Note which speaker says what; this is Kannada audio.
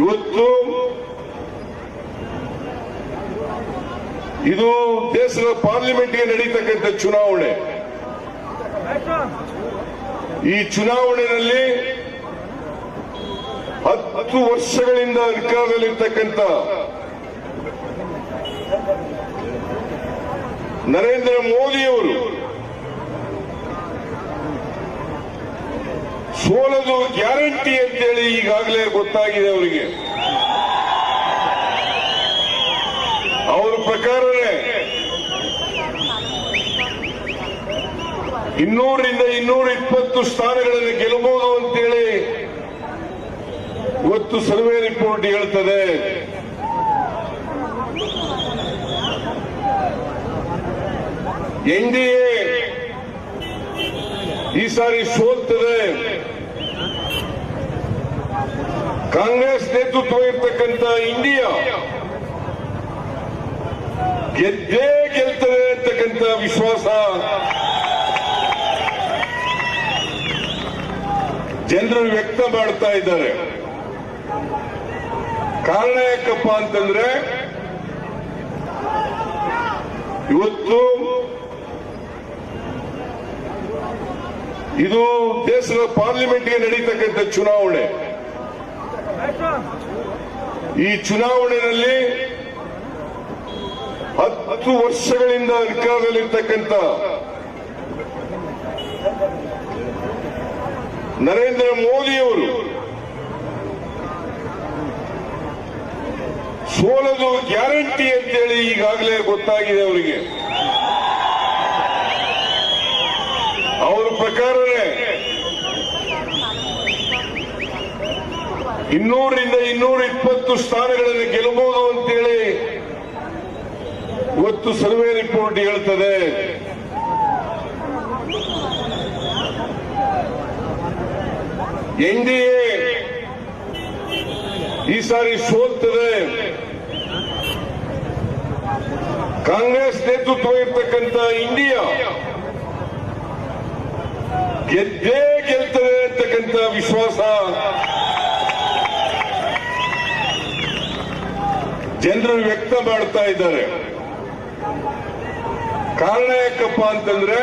Speaker 1: ಇವತ್ತು ಇದು ದೇಶದ ಪಾರ್ಲಿಮೆಂಟ್ಗೆ ನಡೀತಕ್ಕಂಥ ಚುನಾವಣೆ. ಈ ಚುನಾವಣೆಯಲ್ಲಿ ಹತ್ತು ವರ್ಷಗಳಿಂದ ಅಧಿಕಾರದಲ್ಲಿರ್ತಕ್ಕಂಥ ನರೇಂದ್ರ ಮೋದಿಯವರು ಸೋಲದು ಗ್ಯಾರಂಟಿ ಅಂತೇಳಿ ಈಗಾಗಲೇ ಗೊತ್ತಾಗಿದೆ ಅವರಿಗೆ. ಅವರ ಪ್ರಕಾರನೇ ಇನ್ನೂರರಿಂದ ಇನ್ನೂರ ಇಪ್ಪತ್ತು ಸ್ಥಾನಗಳನ್ನು ಗೆಲ್ಲಬಹುದು ಅಂತೇಳಿ ಇವತ್ತು ಸರ್ವೆ ರಿಪೋರ್ಟ್ ಹೇಳ್ತದೆ. ಎನ್ ಡಿ ಎ ಈ ಸಾರಿ ಸೋಲ್ತದೆ. ಕಾಂಗ್ರೆಸ್ ನೇತೃತ್ವ ಇರ್ತಕ್ಕಂಥ ಇಂಡಿಯಾ ಗೆದ್ದೇ ಗೆಲ್ತದೆ ಅಂತಕ್ಕಂಥ ವಿಶ್ವಾಸ ಜನರು ವ್ಯಕ್ತ ಮಾಡ್ತಾ ಇದ್ದಾರೆ. ಕಾರಣ ಯಾಕಪ್ಪ ಅಂತಂದ್ರೆ, ಇವತ್ತು ಇದು ದೇಶದ ಪಾರ್ಲಿಮೆಂಟ್ಗೆ ನಡೀತಕ್ಕಂಥ ಚುನಾವಣೆ. ಈ ಚುನಾವಣೆಯಲ್ಲಿ ಹತ್ತು ವರ್ಷಗಳಿಂದ ಅಧಿಕಾರದಲ್ಲಿರ್ತಕ್ಕಂಥ ನರೇಂದ್ರ ಮೋದಿಯವರು ಸೋಲದು ಗ್ಯಾರಂಟಿ ಅಂತೇಳಿ ಈಗಾಗಲೇ ಗೊತ್ತಾಗಿದೆ ಅವರಿಗೆ. ಅವರ ಪ್ರಕಾರವೇ ಇನ್ನೂರರಿಂದ ಇನ್ನೂರ ಇಪ್ಪತ್ತು ಸ್ಥಾನಗಳನ್ನು ಗೆಲ್ಲಬಹುದು ಅಂತೇಳಿ ಇವತ್ತು ಸರ್ವೆ ರಿಪೋರ್ಟ್ ಹೇಳ್ತದೆ. ಎನ್ ಡಿ ಎ ಈ ಸಾರಿ ಸೋಲ್ತದೆ. ಕಾಂಗ್ರೆಸ್ ನೇತೃತ್ವ ಇರ್ತಕ್ಕಂಥ ಇಂಡಿಯಾ ಗೆದ್ದೇ ಗೆಲ್ತದೆ ಅಂತಕ್ಕಂಥ ವಿಶ್ವಾಸ ಜನರು ವ್ಯಕ್ತ ಮಾಡ್ತಾ ಇದ್ದಾರೆ. ಕಾರಣ ಯಾಕಪ್ಪ ಅಂತಂದ್ರೆ